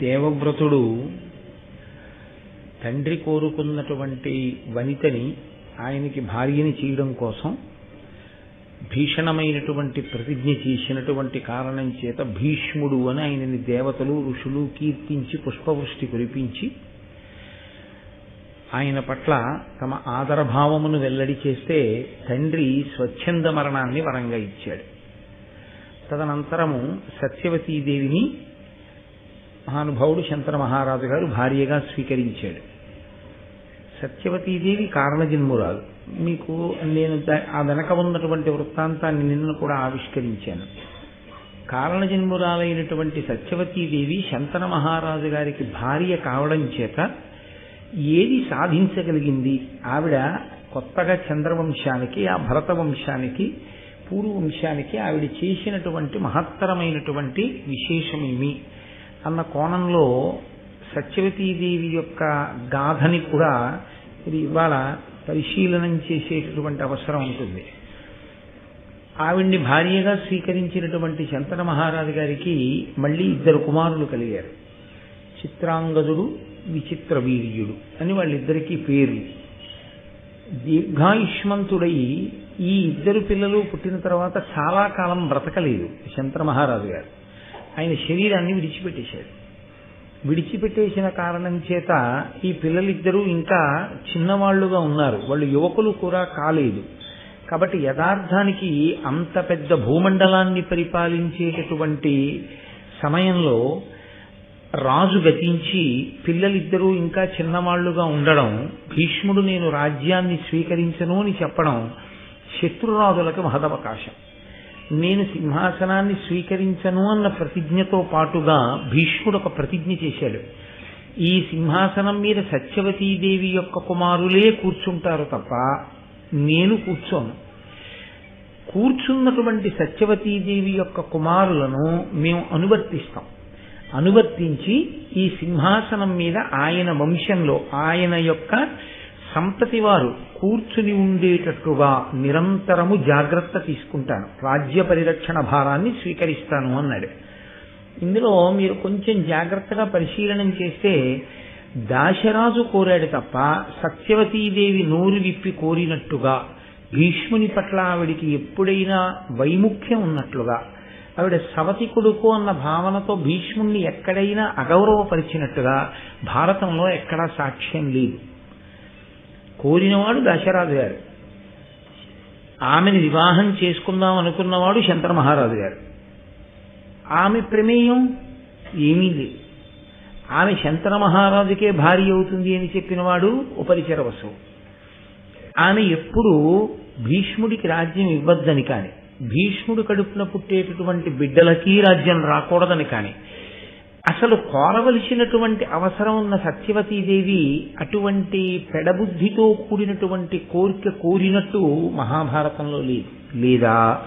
దేవవ్రతుడు తండ్రి కోరుకున్నటువంటి వనితని ఆయనకి భార్యని చేయడం కోసం భీషణమైనటువంటి ప్రతిజ్ఞ చేసినటువంటి కారణం చేత భీష్ముడు అని ఆయనని దేవతలు ఋషులు కీర్తించి పుష్పవృష్టి కురిపించి ఆయన పట్ల తమ ఆదరభావమును వెల్లడి చేస్తే తండ్రి స్వచ్ఛంద మరణాన్ని వరంగా ఇచ్చాడు. తదనంతరము సత్యవతీదేవిని మహానుభావుడు శంకర మహారాజు గారు భార్యగా స్వీకరించాడు. సత్యవతీదేవి కారణజన్మురాలు. మీకు నేను ఆ వెనక ఉన్నటువంటి వృత్తాంతాన్ని నిన్న కూడా ఆవిష్కరించాను. కారణజన్మురాలైనటువంటి సత్యవతీదేవి శంతన మహారాజు గారికి భార్య కావడం చేత ఏది సాధించగలిగింది? ఆవిడ కొత్తగా చంద్రవంశానికి ఆ భరత వంశానికి పూర్వవంశానికి ఆవిడ చేసినటువంటి మహత్తరమైనటువంటి విశేషమేమి? అన్న కోణంలో సత్యవతీదేవి యొక్క గాథని కూడా ఇది ఇవాళ పరిశీలనం చేసేటటువంటి అవసరం ఉంటుంది. ఆవిడ్ని భార్యగా స్వీకరించినటువంటి శంతన మహారాజు గారికి మళ్ళీ ఇద్దరు కుమారులు కలిగారు. చిత్రాంగదుడు విచిత్ర వీర్యుడు అని వాళ్ళిద్దరికీ పేర్లు దీర్ఘాయుష్మంతుడై ఈ ఇద్దరు పిల్లలు పుట్టిన తర్వాత చాలా కాలం బ్రతకలేదు శంకర మహారాజు గారు. ఆయన శరీరాన్ని విడిచిపెట్టేశాడు. విడిచిపెట్టేసిన కారణం చేత ఈ పిల్లలిద్దరూ ఇంకా చిన్నవాళ్ళుగా ఉన్నారు. వాళ్ళు యువకులు కూడా కాలేదు. కాబట్టి యథార్థానికి అంత పెద్ద భూమండలాన్ని పరిపాలించేటటువంటి సమయంలో రాజు గతించి పిల్లలిద్దరూ ఇంకా చిన్నవాళ్ళుగా ఉండడం భీష్ముడు నేను రాజ్యాన్ని స్వీకరించను అని చెప్పడం శత్రురాజులకు మహదవకాశం. నేను సింహాసనాన్ని స్వీకరించను అన్న ప్రతిజ్ఞతో పాటుగా భీష్ముడు ఒక ప్రతిజ్ఞ చేశాడు. ఈ సింహాసనం మీద సత్యవతీదేవి యొక్క కుమారులే కూర్చుంటారు తప్ప నేను కూర్చోను. కూర్చున్నటువంటి సత్యవతీదేవి యొక్క కుమారులను మేము అనువర్తిస్తాం. అనువర్తించి ఈ సింహాసనం మీద ఆయన వంశంలో ఆయన యొక్క సంతతి వారు కూర్చుని ఉండేటట్టుగా నిరంతరము జాగ్రత్త తీసుకుంటాను. రాజ్య పరిరక్షణ భారాన్ని స్వీకరిస్తాను అన్నాడు. ఇందులో మీరు కొంచెం జాగ్రత్తగా పరిశీలనం చేస్తే దాశరాజు కోరాడు తప్ప సత్యవతీదేవి నోరు విప్పి కోరినట్టుగా భీష్ముని పట్ల ఆవిడికి ఎప్పుడైనా వైముఖ్యం ఉన్నట్లుగా ఆవిడ సవతి కొడుకు అన్న భావనతో భీష్ముణ్ణి ఎక్కడైనా అగౌరవపరిచినట్టుగా భారతంలో ఎక్కడా సాక్ష్యం లేదు. కోరినవాడు దశరాజు గారు. ఆమెని వివాహం చేసుకుందాం అనుకున్నవాడు శంకర మహారాజు గారు. ఆమె ప్రమేయం ఏమీ లేదు. ఆమె శంకర మహారాజుకే భార్య అవుతుంది అని చెప్పినవాడు ఉపరిచర ఆమె ఎప్పుడూ భీష్ముడికి రాజ్యం ఇవ్వద్దని కానీ భీష్ముడు కడుపున పుట్టేటటువంటి బిడ్డలకి రాజ్యం రాకూడదని కానీ అసలు కోరవలసినటువంటి అవసరం ఉన్న సత్యవతీదేవి అటువంటి పెడబుద్ధితో కూడినటువంటి కోరిక కోరినట్టు మహాభారతంలో లేదు. లేదా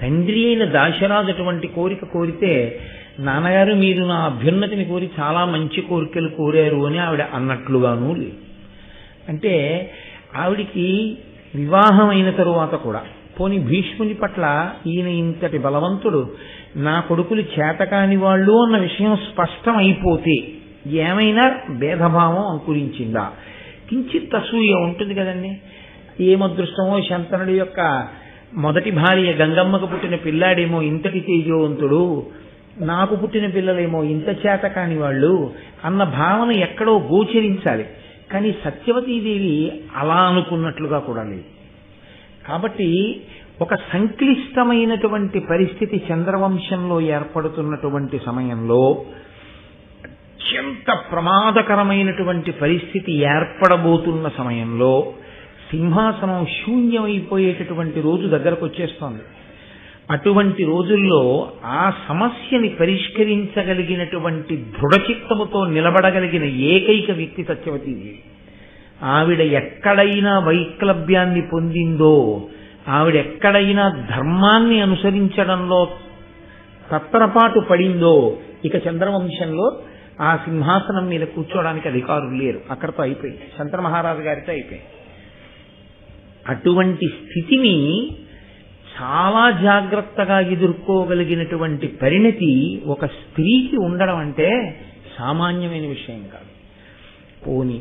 తండ్రి అయిన దాశరాజు అటువంటి కోరిక కోరితే నాన్నగారు మీరు నా అభ్యున్నతిని కోరి చాలా మంచి కోరికలు కోరారు అని ఆవిడ అన్నట్లుగాను లేదు. అంటే ఆవిడికి వివాహం అయిన తరువాత కూడా పోని భీష్ముని పట్ల ఈయన ఇంతటి బలవంతుడు నా కొడుకులు చేతకాని వాళ్ళు అన్న విషయం స్పష్టం అయిపోతే ఏమైనా భేదభావం అంకురించిందా? కించిత్ అసూయ ఉంటుంది కదండి. ఏమదృష్టమో శంతనుడి యొక్క మొదటి భార్య గంగమ్మకు పుట్టిన పిల్లాడేమో ఇంతటి తేజవంతుడు నాకు పుట్టిన పిల్లలేమో ఇంత చేత కాని వాళ్ళు అన్న భావన ఎక్కడో గోచరించాలి. కానీ సత్యవతీదేవి అలా అనుకున్నట్లుగా కూడా లేదు. కాబట్టి ఒక సంక్లిష్టమైనటువంటి పరిస్థితి చంద్రవంశంలో ఏర్పడుతున్నటువంటి సమయంలో అత్యంత ప్రమాదకరమైనటువంటి పరిస్థితి ఏర్పడబోతున్న సమయంలో సింహాసనం శూన్యమైపోయేటటువంటి రోజు దగ్గరకు వచ్చేస్తోంది అటువంటి రోజుల్లో ఆ సమస్యని పరిష్కరించగలిగినటువంటి దృఢచిత్తముతో నిలబడగలిగిన ఏకైక వ్యక్తి సత్యవతి. ఆవిడ ఎక్కడైనా వైక్లభ్యాన్ని పొందిందో ఆవిడెక్కడైనా ధర్మాన్ని అనుసరించడంలో తత్తరపాటు పడిందో ఇక చంద్రవంశంలో ఆ సింహాసనం మీద కూర్చోవడానికి అధికారులు లేరు. అక్కడతో అయిపోయింది. చంద్ర మహారాజు గారితో అయిపోయింది. అటువంటి స్థితిని చాలా జాగ్రత్తగా ఎదుర్కోగలిగినటువంటి పరిణతి ఒక స్త్రీకి ఉండడం అంటే సామాన్యమైన విషయం కాదు. పోని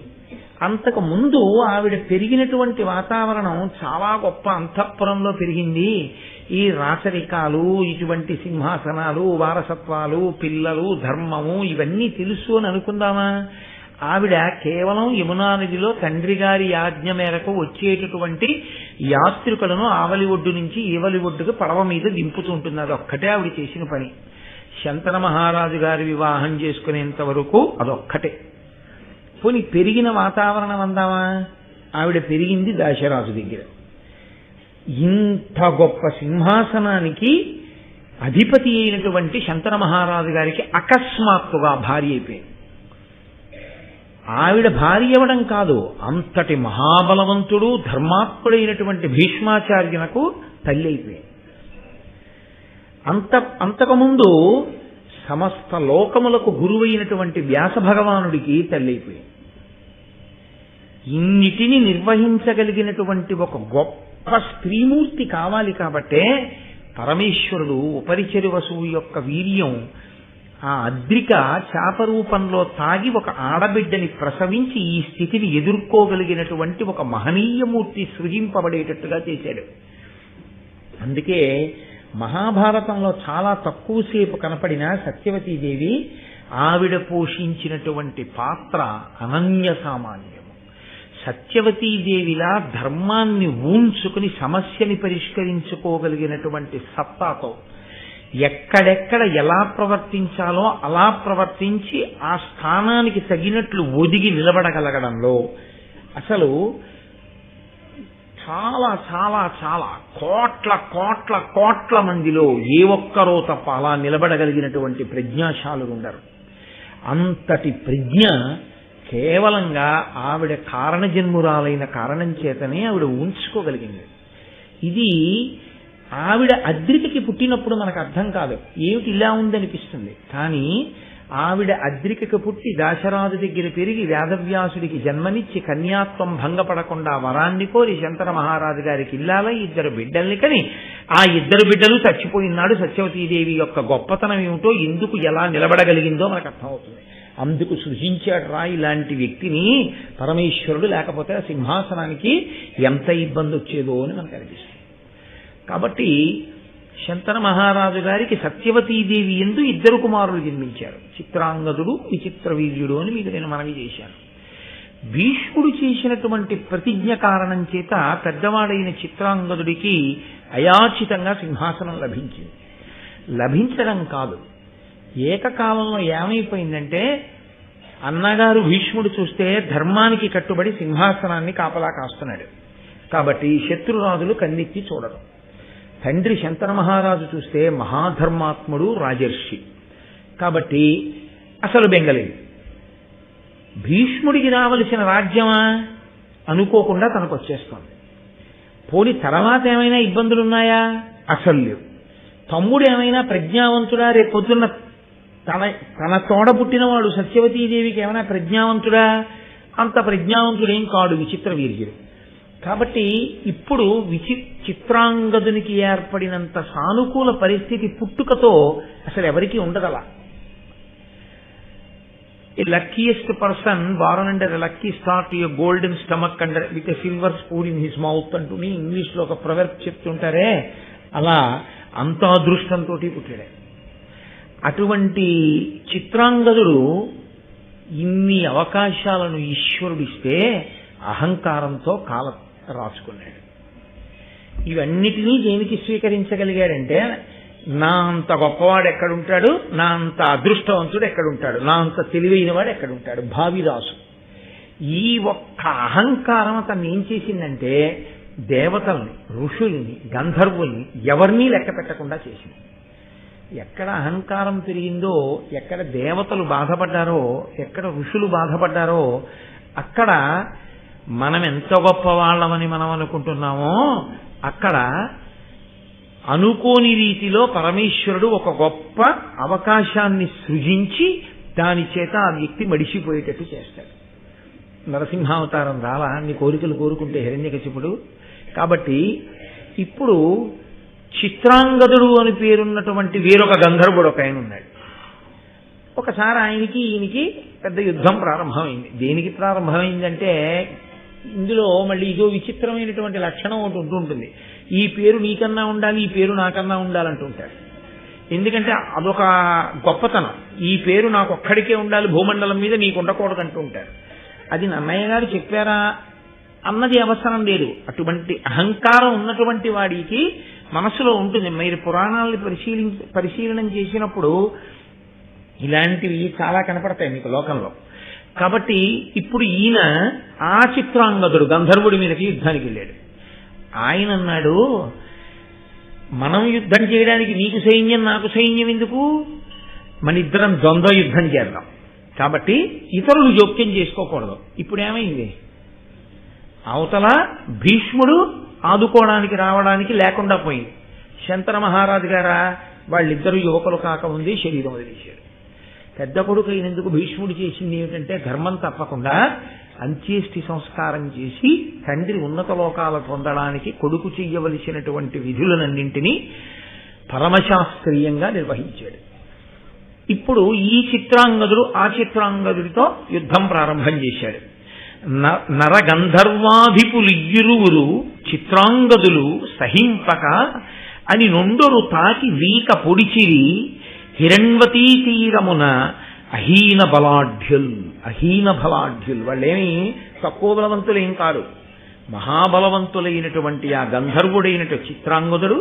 అంతకు ముందు ఆవిడ పెరిగినటువంటి వాతావరణం చాలా గొప్ప అంతఃపురంలో పెరిగింది. ఈ రాచరికాలు ఇటువంటి సింహాసనాలు వారసత్వాలు పిల్లలు ధర్మము ఇవన్నీ తెలుసు అని అనుకుందామా? ఆవిడ కేవలం యమునా నదిలో తండ్రి గారి ఆజ్ఞ మేరకు వచ్చేటటువంటి యాత్రికులను ఆవలి ఒడ్డు నుంచి ఈవలి ఒడ్డుకు పడవ మీద దింపుతుంటుంది అది ఒక్కటే ఆవిడ చేసిన పని. శంతన మహారాజు గారి వివాహం చేసుకునేంత వరకు అదొక్కటే. పోనీ పెరిగిన వాతావరణం అందామా? ఆవిడ పెరిగింది దాశరాజు దగ్గర. ఇంత గొప్ప సింహాసనానికి అధిపతి అయినటువంటి శంతన మహారాజు గారికి అకస్మాత్తుగా భార్య అయిపోయింది. ఆవిడ భార్య అవ్వడం కాదు అంతటి మహాబలవంతుడు ధర్మాత్ముడైనటువంటి భీష్మాచార్యునకు తల్లి అయిపోయింది. అంత అంతకుముందు సమస్త లోకములకు గురువైనటువంటి వ్యాస భగవానుడికి తల్లైపోయింది. ఇన్నిటిని నిర్వహించగలిగినటువంటి ఒక గొప్ప స్త్రీమూర్తి కావాలి కాబట్టే పరమేశ్వరుడు ఉపరిచరి వసువు యొక్క వీర్యం ఆ అద్రిక చాపరూపంలో తాగి ఒక ఆడబిడ్డని ప్రసవించి ఈ స్థితిని ఎదుర్కోగలిగినటువంటి ఒక మహనీయమూర్తి సృజింపబడేటట్టుగా చేశాడు. అందుకే మహాభారతంలో చాలా తక్కువసేపు కనపడిన సత్యవతీదేవి ఆవిడ పోషించినటువంటి పాత్ర అనన్య సామాన్యము. సత్యవతీదేవిలా ధర్మాన్ని ఊంచుకుని సమస్యని పరిష్కరించుకోగలిగినటువంటి సత్తాతో ఎక్కడెక్కడ ఎలా ప్రవర్తించాలో అలా ప్రవర్తించి ఆ స్థానానికి తగినట్లు ఒదిగి నిలబడగలగడంలో అసలు చాలా చాలా చాలా కోట్ల కోట్ల కోట్ల మందిలో ఏ ఒక్కరో తప్ప అలా నిలబడగలిగినటువంటి ప్రజ్ఞాశాలు ఉండరు అంతటి ప్రజ్ఞ కేవలంగా ఆవిడ కారణజన్మురాలైన కారణం చేతనే ఆవిడ ఉంచుకోగలిగింది ఇది ఆవిడ అద్రితికి పుట్టినప్పుడు మనకు అర్థం కాదు. ఏమిటి ఇలా ఉందనిపిస్తుంది? కానీ ఆవిడ అద్రికకు పుట్టి దాశరాజు దగ్గర పెరిగి వేదవ్యాసుడికి జన్మనిచ్చి కన్యాత్వం భంగపడకుండా వరాన్ని కోరి శంకర మహారాజు గారికి ఇల్లాల ఇద్దరు బిడ్డల్ని కని ఆ ఇద్దరు బిడ్డలు చచ్చిపోయినాడు సత్యవతీదేవి యొక్క గొప్పతనం ఏమిటో ఎందుకు ఎలా నిలబడగలిగిందో మనకు అర్థమవుతుంది. అందుకు సృజించాడు రా ఇలాంటి వ్యక్తిని పరమేశ్వరుడు లేకపోతే ఆ సింహాసనానికి ఎంత ఇబ్బంది వచ్చేదో అని మనకు అనిపిస్తుంది. కాబట్టి శంతన మహారాజు గారికి సత్యవతీదేవి ఎందు ఇద్దరు కుమారులు జన్మించారు. చిత్రాంగదుడు విచిత్ర వీర్యుడు అని మీకు నేను మనవి చేశాను. భీష్ముడు చేసినటువంటి ప్రతిజ్ఞ కారణం చేత పెద్దవాడైన చిత్రాంగదుడికి అయాచితంగా సింహాసనం లభించింది. లభించడం కాదు. ఏకకాలంలో ఏమైపోయిందంటే అన్నగారు భీష్ముడు చూస్తే ధర్మానికి కట్టుబడి సింహాసనాన్ని కాపలా కాస్తున్నాడు. కాబట్టి శత్రురాజులు కన్నెత్తి చూడరు. తండ్రి శంతన మహారాజు చూస్తే మహాధర్మాత్ముడు రాజర్షి. కాబట్టి అసలు బెంగలేదు. భీష్ముడికి రావలసిన రాజ్యమా? అనుకోకుండా తనకు వచ్చేస్తుంది పోని తర్వాత ఏమైనా ఇబ్బందులున్నాయా? అసలు లేవు. తమ్ముడు ఏమైనా ప్రజ్ఞావంతుడా? రేపు పొద్దున్న తన తన తోడ పుట్టినవాడు సత్యవతీదేవికి ఏమైనా ప్రజ్ఞావంతుడా? అంత ప్రజ్ఞావంతుడేం కాడు విచిత్ర వీర్యుడు. కాబట్టి ఇప్పుడు విచి చిత్రాంగదునికి ఏర్పడినంత సానుకూల పరిస్థితి పుట్టుకతో అసలు ఎవరికీ ఉండదలా. A luckiest person born under lucky star you golden stomach under with a silver spoon in his mouth అంటూని ఇంగ్లీష్లో ఒక ప్రొవర్బ్ చెప్తుంటారే అలా అంత అదృష్టంతో పుట్టాడే. అటువంటి చిత్రాంగదుడు ఇన్ని అవకాశాలను ఈశ్వరుడిస్తే అహంకారంతో కాలం రాసుకున్నాడు ఇవన్నిటినీ దేనికి స్వీకరించగలిగాడంటే నా అంత గొప్పవాడు ఎక్కడుంటాడు నా అంత అదృష్టవంతుడు ఎక్కడుంటాడు నా అంత తెలివైన వాడు ఎక్కడుంటాడు? భావిరాసు ఈ ఒక్క అహంకారం అతన్ని ఏం చేసిందంటే దేవతల్ని ఋషుల్ని గంధర్వుల్ని ఎవరినీ లెక్క పెట్టకుండా చేసింది. ఎక్కడ అహంకారం పెరిగిందో ఎక్కడ దేవతలు బాధపడ్డారో ఎక్కడ ఋషులు బాధపడ్డారో అక్కడ మనం ఎంత గొప్ప వాళ్ళమని మనం అనుకుంటున్నామో అక్కడ అనుకోని రీతిలో పరమేశ్వరుడు ఒక గొప్ప అవకాశాన్ని సృజించి దాని చేత ఆ వ్యక్తి మడిసిపోయేటట్టు చేస్తాడు. నరసింహావతారం రాలా అన్ని కోరికలు కోరుకుంటే హిరణ్యకశిపుడు. కాబట్టి ఇప్పుడు చిత్రాంగదుడు అని పేరున్నటువంటి వేరొక గంధర్వుడు ఒక ఆయన ఉన్నాడు. ఒకసారి ఆయనకి ఈయనకి పెద్ద యుద్ధం ప్రారంభమైంది. దేనికి ప్రారంభమైందంటే ఇందులో మళ్ళీ ఇదో విచిత్రమైనటువంటి లక్షణం ఒకటి ఉంటుంటుంది. ఈ పేరు నీకన్నా ఉండాలి ఈ పేరు నాకన్నా ఉండాలంటుంటాడు ఎందుకంటే అదొక గొప్పతనం. ఈ పేరు నాకు ఒక్కడికే ఉండాలి భూమండలం మీద నీకు ఉండకూడదు అంటూ ఉంటారు అది నన్నయ్య గారు చెప్పారా? అన్నది అవసరం లేదు. అటువంటి అహంకారం ఉన్నటువంటి వాడికి మనసులో ఉంటుంది. మీరు పురాణాలను పరిశీలి పరిశీలనం చేసినప్పుడు ఇలాంటివి చాలా కనపడతాయి మీకు లోకంలో. కాబట్టి ఇప్పుడు ఈయన ఆ చిత్రాంగదుడు గంధర్వుడి మీదకి యుద్ధానికి వెళ్ళాడు. ఆయన అన్నాడు మనం యుద్ధం చేయడానికి నీకు సైన్యం నాకు సైన్యం ఎందుకు? మన ఇద్దరం ద్వంద్వ యుద్ధం చేద్దాం. కాబట్టి ఇతరులు జోక్యం చేసుకోకూడదు. ఇప్పుడు ఏమైంది? అవతల భీష్ముడు ఆదుకోవడానికి రావడానికి లేకుండా పోయింది. శంతన మహారాజు గారా వాళ్ళిద్దరు యువకులు కాకముందే శరీరం వదిలేశారు. పెద్ద కొడుకు అయినందుకు భీష్ముడు చేసింది ఏమిటంటే ధర్మం తప్పకుండా అంత్యేష్టి సంస్కారం చేసి తండ్రి ఉన్నత లోకాలు పొందడానికి కొడుకు చెయ్యవలసినటువంటి విధులనన్నింటినీ పరమశాస్త్రీయంగా నిర్వహించాడు. ఇప్పుడు ఈ చిత్రాంగదుడు ఆ చిత్రాంగదుడితో యుద్ధం ప్రారంభం చేశాడు. న- నరగంధర్వాధిపులియ్యురువురు చిత్రాంగదులు సహింపక అని నొండొరు తాకి వీక పొడిచిరి హిరణ్వతీ తీరమున అహీన బలాఢ్యుల్ అహీన బలాఢ్యుల్. వాళ్ళేమి తక్కువ బలవంతులేం కాదు మహాబలవంతులైనటువంటి ఆ గంధర్వుడైనటు చిత్రాంగదుడు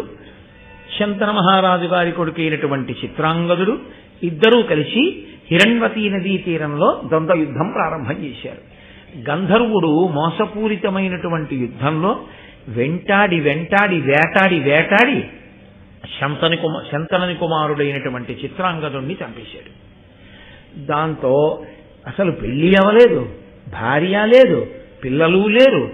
శంతన మహారాజు గారి కొడుకైనటువంటి చిత్రాంగదుడు ఇద్దరూ కలిసి హిరణ్వతీ నదీ తీరంలో ద్వంద్వ యుద్ధం ప్రారంభం చేశారు. గంధర్వుడు మోసపూరితమైనటువంటి యుద్ధంలో వెంటాడి వెంటాడి వేటాడి వేటాడి శంతని కుమ శంతనని కుమారుడైనటువంటి చిత్రాంగదుణ్ణి చంపేశాడు. దాంతో అసలు పెళ్ళి అవ్వలేదు భార్య లేదు పిల్లలు లేరు.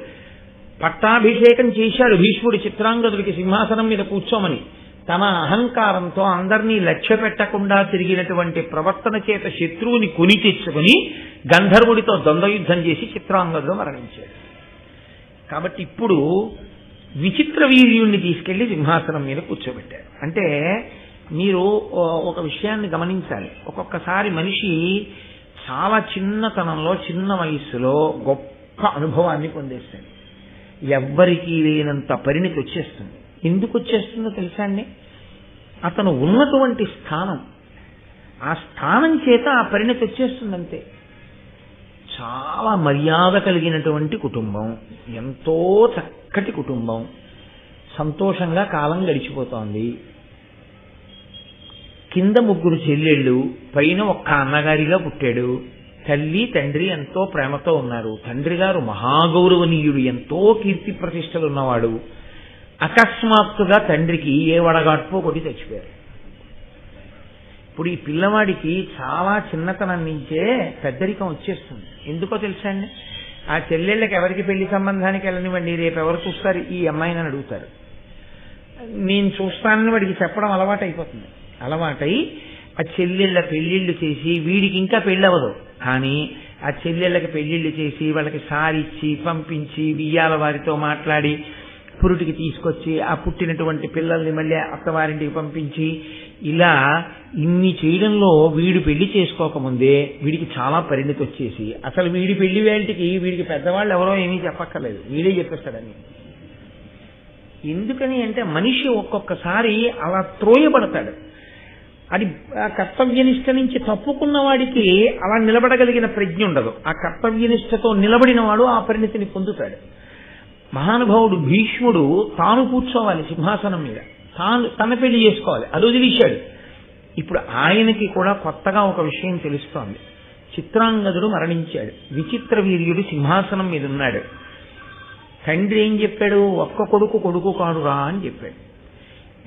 పట్టాభిషేకం చేశాడు భీష్ముడి చిత్రాంగదుడికి సింహాసనం మీద కూర్చోమని. తన అహంకారంతో అందరినీ లక్ష్య పెట్టకుండా తిరిగినటువంటి ప్రవర్తన చేత శత్రువుని కొని తెచ్చుకుని గంధర్వుడితో ద్వంద్వయుద్ధం చేసి చిత్రాంగదుడు మరణించాడు. కాబట్టి ఇప్పుడు విచిత్ర వీర్యుణ్ణి తీసుకెళ్ళి సింహాసనం మీద కూర్చోబెట్టారు. అంటే మీరు ఒక విషయాన్ని గమనించాలి. ఒక్కొక్కసారి మనిషి చాలా చిన్నతనంలో చిన్న వయస్సులో గొప్ప అనుభవాన్ని పొందేస్తాడు. ఎవ్వరికీ లేనంత పరిణితి వచ్చేస్తుంది. ఎందుకు వచ్చేస్తుందో తెలుసా అండి? అతను ఉన్నటువంటి స్థానం ఆ స్థానం చేత ఆ పరిణతి వచ్చేస్తుంది అంతే చాలా మర్యాద కలిగినటువంటి కుటుంబం ఎంతో చక్కటి కుటుంబం. సంతోషంగా కాలం గడిచిపోతోంది. కింద ముగ్గురు చెల్లెళ్ళు పైన ఒక్క అన్నగారిగా పుట్టాడు. తల్లి తండ్రి ఎంతో ప్రేమతో ఉన్నారు. తండ్రి గారు మహాగౌరవనీయుడు ఎంతో కీర్తి ప్రతిష్టలు ఉన్నవాడు. అకస్మాత్తుగా తండ్రికి ఏ వడగాట్పో కొట్టి చచ్చిపోయారు. ఇప్పుడు ఈ పిల్లవాడికి చాలా చిన్నతనం నుంచే పెద్దరికం వచ్చేస్తుంది. ఎందుకో తెలుసా అండి? ఆ చెల్లెళ్ళకి ఎవరికి పెళ్ళి సంబంధానికి వెళ్ళనివ్వండి రేపు ఎవరు చూస్తారు ఈ అమ్మాయిని అని అడుగుతారు. నేను చూస్తానని వాడికి చెప్పడం అలవాటు అయిపోతుంది అలవాటై ఆ చెల్లెళ్ళ పెళ్ళిళ్ళు చేసి వీడికి ఇంకా పెళ్ళవదు. కానీ ఆ చెల్లెళ్ళకి పెళ్ళిళ్ళు చేసి వాళ్ళకి సారిచ్చి పంపించి వియ్యాల వారితో మాట్లాడి పురుటికి తీసుకొచ్చి ఆ పుట్టినటువంటి పిల్లల్ని మళ్ళీ అత్తవారింటికి పంపించి ఇలా ఇన్ని చేయడంలో వీడు పెళ్ళి చేసుకోకముందే వీడికి చాలా పరిణతి వచ్చేసి అసలు వీడి పెళ్ళి వేంటికి వీడికి పెద్దవాళ్ళు ఎవరో ఏమీ చెప్పక్కర్లేదు. వీడే చెప్పేస్తాడని. ఎందుకని అంటే మనిషి ఒక్కొక్కసారి అలా త్రోయబడతాడు. అది ఆ కర్తవ్యనిష్ట నుంచి తప్పుకున్న వాడికి అలా నిలబడగలిగిన ప్రజ్ఞ ఉండదు. ఆ కర్తవ్యనిష్టతో నిలబడిన వాడు ఆ పరిణితిని పొందుతాడు. మహానుభావుడు భీష్ముడు తాను కూర్చోవాలి సింహాసనం మీద. తాను తన పెళ్ళి చేసుకోవాలి. అది వదిలేశాడు ఇప్పుడు ఆయనకి కూడా కొత్తగా ఒక విషయం తెలుస్తోంది. చిత్రాంగదుడు మరణించాడు. విచిత్ర వీర్యుడు సింహాసనం మీద ఉన్నాడు. తండ్రి ఏం చెప్పాడు? ఒక్క కొడుకు కొడుకు కాడురా అని చెప్పాడు.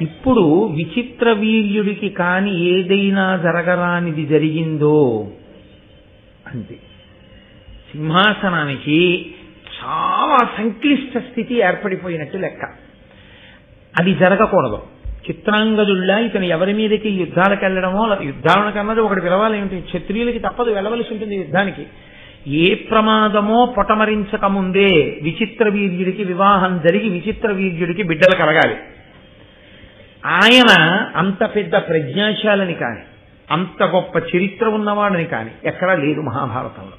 ఇప్పుడు విచిత్ర వీర్యుడికి కాని ఏదైనా జరగరానిది జరిగిందో అంతే. సింహాసనానికి చాలా సంక్లిష్ట స్థితి ఏర్పడిపోయినట్టు లెక్క. అది జరగకూడదు. చిత్రాంగదుళ్ళ ఇతను ఎవరి మీదకి యుద్ధాలకు వెళ్ళడమో అలా యుద్ధాలకు అన్నది ఒకటి పిలవాలి ఏమిటి క్షత్రియులకి తప్పదు వెళ్ళవలసి ఉంటుంది యుద్ధానికి. ఏ ప్రమాదమో పొటమరించక ముందే విచిత్ర వీర్యుడికి వివాహం జరిగి విచిత్ర వీర్యుడికి బిడ్డలు కలగాలి. ఆయన అంత పెద్ద ప్రజ్ఞాశాలని కాని అంత గొప్ప చరిత్ర ఉన్నవాడని కాని ఎక్కడా లేదు మహాభారతంలో.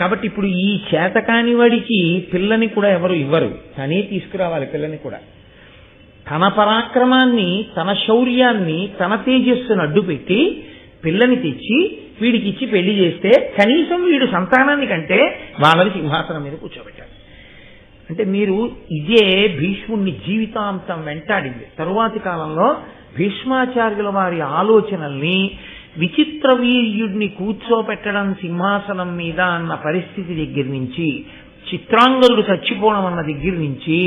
కాబట్టి ఇప్పుడు ఈ చేతకాని వాడికి పిల్లని కూడా ఎవరు ఇవ్వరు. తనే తీసుకురావాలి పిల్లని కూడా. తన పరాక్రమాన్ని తన శౌర్యాన్ని తన తేజస్సును అడ్డుపెట్టి పిల్లని తెచ్చి వీడికి ఇచ్చి పెళ్ళి చేస్తే కనీసం వీడు సంతానాన్ని కంటే వాళ్ళని సింహాసనం మీద కూర్చోబెట్టారు అంటే మీరు ఇదే భీష్ముణ్ణి జీవితాంతం వెంటాడింది. తరువాతి కాలంలో భీష్మాచార్యుల వారి ఆలోచనల్ని విచిత్ర వీర్యుడిని కూర్చోపెట్టడం సింహాసనం మీద అన్న పరిస్థితి దగ్గర నుంచి చిత్రాంగదుడు చచ్చిపోవడం అన్న దగ్గర నుంచి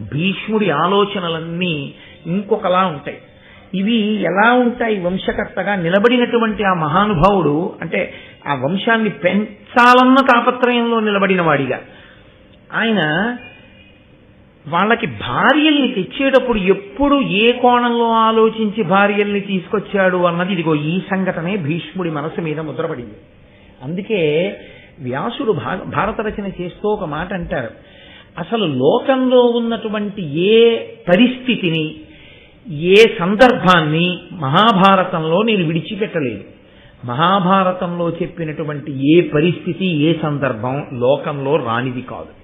భీష్ముడి ఆలోచనలన్నీ ఇంకొకలా ఉంటాయి. ఇవి ఎలా ఉంటాయి? వంశకర్తగా నిలబడినటువంటి ఆ మహానుభావుడు అంటే ఆ వంశాన్ని పెంచాలన్న తాపత్రయంలో నిలబడిన వాడిగా ఆయన వాళ్ళకి భార్యల్ని తెచ్చేటప్పుడు ఎప్పుడు ఏ కోణంలో ఆలోచించి భార్యల్ని తీసుకొచ్చాడు అన్నది ఇదిగో ఈ సంఘటనే భీష్ముడి మనసు మీద ముద్రపడింది. అందుకే వ్యాసుడు భా- భారత రచన చేస్తూ ఒక మాట అంటారు. అసలు లోకంలో ఉన్నటువంటి ఏ పరిస్థితిని ఏ సందర్భాన్ని మహాభారతంలో నేను విడిచిపెట్టలేదు. మహాభారతంలో చెప్పినటువంటి ఏ పరిస్థితి ఏ సందర్భం లోకంలో రానిది కాదు.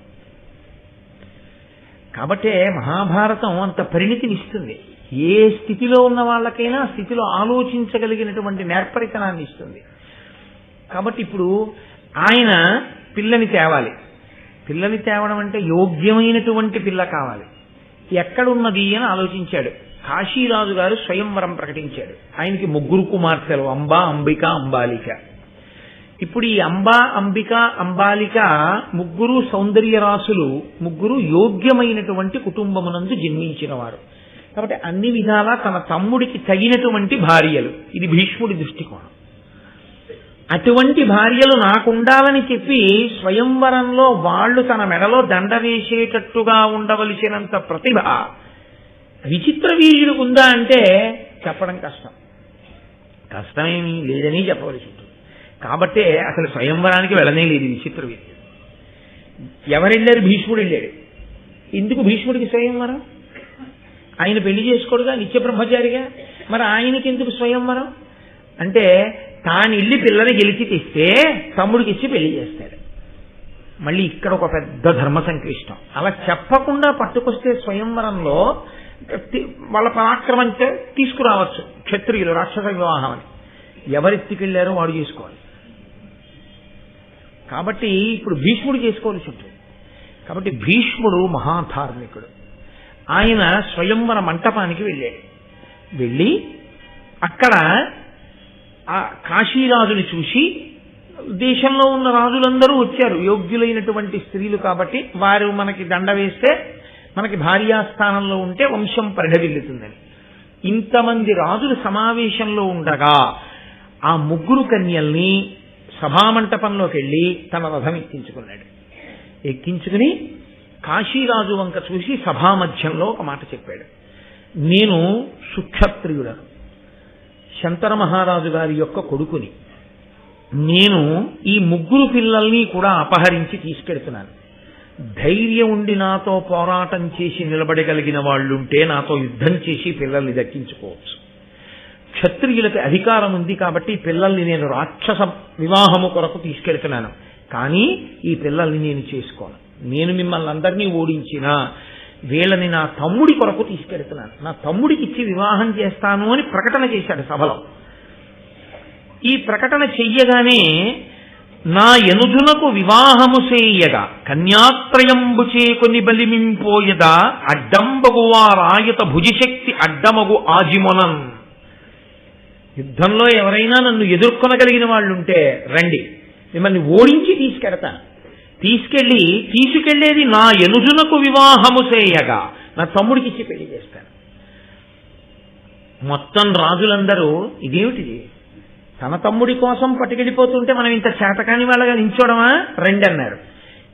కాబట్టే మహాభారతం అంత పరిణితినిస్తుంది ఏ స్థితిలో ఉన్న వాళ్ళకైనా స్థితిలో ఆలోచించగలిగినటువంటి నేర్పరితనాన్ని ఇస్తుంది. కాబట్టి ఇప్పుడు ఆయన పిల్లని తేవాలి. పిల్లని తేవడం అంటే యోగ్యమైనటువంటి పిల్ల కావాలి. ఎక్కడున్నది అని ఆలోచించాడు. కాశీరాజు గారు స్వయంవరం ప్రకటించాడు. ఆయనకి ముగ్గురు కుమార్తెలు అంబా అంబిక అంబాలిక. ఇప్పుడు ఈ అంబా అంబిక అంబాలిక ముగ్గురు సౌందర్య రాసులు ముగ్గురు యోగ్యమైనటువంటి కుటుంబమునందు జన్మించినవారు. కాబట్టి అన్ని విధాలా తన తమ్ముడికి తగినటువంటి భార్యలు. ఇది భీష్ముడి దృష్టికోణం. అటువంటి భార్యలు నాకుండాలని చెప్పి స్వయంవరంలో వాళ్ళు తన మెడలో దండ వేసేటట్టుగా ఉండవలసినంత ప్రతిభ. విచిత్ర వీర్యుడికి ఉందా అంటే చెప్పడం కష్టం. కష్టమేమి లేదని చెప్పవలసి ఉంటుంది. కాబట్టే అసలు స్వయంవరానికి వెళ్ళనే లేదు విచిత్ర వీర్యుడు. ఎవరెళ్ళారు? భీష్ముడు వెళ్ళాడు. ఎందుకు భీష్ముడికి స్వయంవరం? ఆయన పెళ్ళి చేసుకోడుగా నిత్య బ్రహ్మచారిగా? మరి ఆయనకి ఎందుకు స్వయంవరం? అంటే తాను ఇల్లి పిల్లని గెలిచి తెస్తే తమ్ముడికి ఇచ్చి పెళ్ళి చేస్తాడు. మళ్ళీ ఇక్కడ ఒక పెద్ద ధర్మ సంక్లిష్టం. అలా చెప్పకుండా పట్టుకొస్తే స్వయంవరంలో వాళ్ళ పరాక్రమం తీసుకురావచ్చు. క్షత్రియులు రాక్షస వివాహం అని. ఎవరెత్తికెళ్ళారో వాడు చేసుకోవాలి. కాబట్టి ఇప్పుడు భీష్ముడు చేసుకోవాల్సి ఉంటుంది. కాబట్టి భీష్ముడు మహాధార్మికుడు. ఆయన స్వయంవర మంటపానికి వెళ్ళాడు. వెళ్ళి అక్కడ ఆ కాశీరాజుని చూసి దేశంలో ఉన్న రాజులందరూ వచ్చారు. యోగ్యులైనటువంటి స్త్రీలు కాబట్టి వారు మనకి దండ వేస్తే మనకి భార్యాస్థానంలో ఉంటే వంశం పరిఢవిల్లుతుందని. ఇంతమంది రాజులు సమావేశంలో ఉండగా ఆ ముగ్గురు కన్యల్ని సభామంటపంలోకి వెళ్ళి తన రథం ఎక్కించుకున్నాడు. ఎక్కించుకుని కాశీరాజు వంక చూసి సభామధ్యంలో ఒక మాట చెప్పాడు. నేను సుక్షత్రియుడను. శంకర మహారాజు గారి యొక్క కొడుకుని. నేను ఈ ముగ్గురు పిల్లల్ని కూడా అపహరించి తీసుకెడుతున్నాను ధైర్యం ఉండి నాతో పోరాటం చేసి నిలబడగలిగిన వాళ్ళుంటే నాతో యుద్ధం చేసి పిల్లల్ని దక్కించుకోవచ్చు. క్షత్రియులకి అధికారం ఉంది కాబట్టి పిల్లల్ని నేను రాక్షస వివాహము కొరకు తీసుకెళ్తున్నాను. కానీ ఈ పిల్లల్ని నేను చేసుకోను. నేను మిమ్మల్ని అందరినీ ఓడించిన వీళ్ళని నా తమ్ముడి కొరకు తీసుకెళ్తున్నాను. నా తమ్ముడికి ఇచ్చి వివాహం చేస్తాను అని ప్రకటన చేశాడు సభలో ఈ ప్రకటన చెయ్యగానే నా యనుధునకు వివాహము చేయగా కన్యాత్రయంబు చేకొని బలిమింపోయదా అడ్డంబగువా రాయత భుజిశక్తి అడ్డమగు ఆజిమొనం. యుద్ధంలో ఎవరైనా నన్ను ఎదుర్కొనగలిగిన వాళ్ళుంటే రండి మిమ్మల్ని ఓడించి తీసుకెడతాను. తీసుకెళ్ళి తీసుకెళ్ళేది నా ఎనుజునకు వివాహము చేయగా నా తమ్ముడికి ఇచ్చి పెళ్ళి చేస్తాను. మొత్తం రాజులందరూ ఇదేమిటిది? తన తమ్ముడి కోసం పట్టుకెళ్ళిపోతుంటే మనం ఇంత చేతకాని వాళ్ళగా నించోడమా? రండి అన్నారు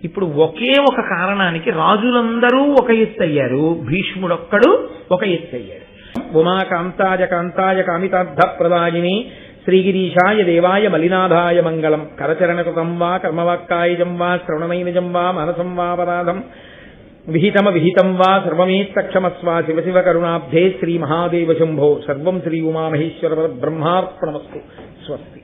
ఇప్పుడు ఒకే ఒక కారణానికి రాజులందరూ ఒక ఎత్తు అయ్యారు భీష్ముడొక్కడు ఒక ఎత్తు అయ్యాడు ఉమా కాంతాయ కాంతాయ కామితార్థ ప్రదాయిని శ్రీగిరీశాయ దేవాయ మలినాథాయ మంగళం. కరచరణకృతం వా కర్మవాక్కాయజం వా శ్రవణమైనజం వా మనసం వాపరాధం విహితమ విహితం వా సర్వమేత్తక్షమస్వా శివ శివ కరుణాబ్ధే శ్రీ మహాదేవ శంభో. సర్వం శ్రీ ఉమామహేశ్వర బ్రహ్మార్పణమస్తు స్వస్తి.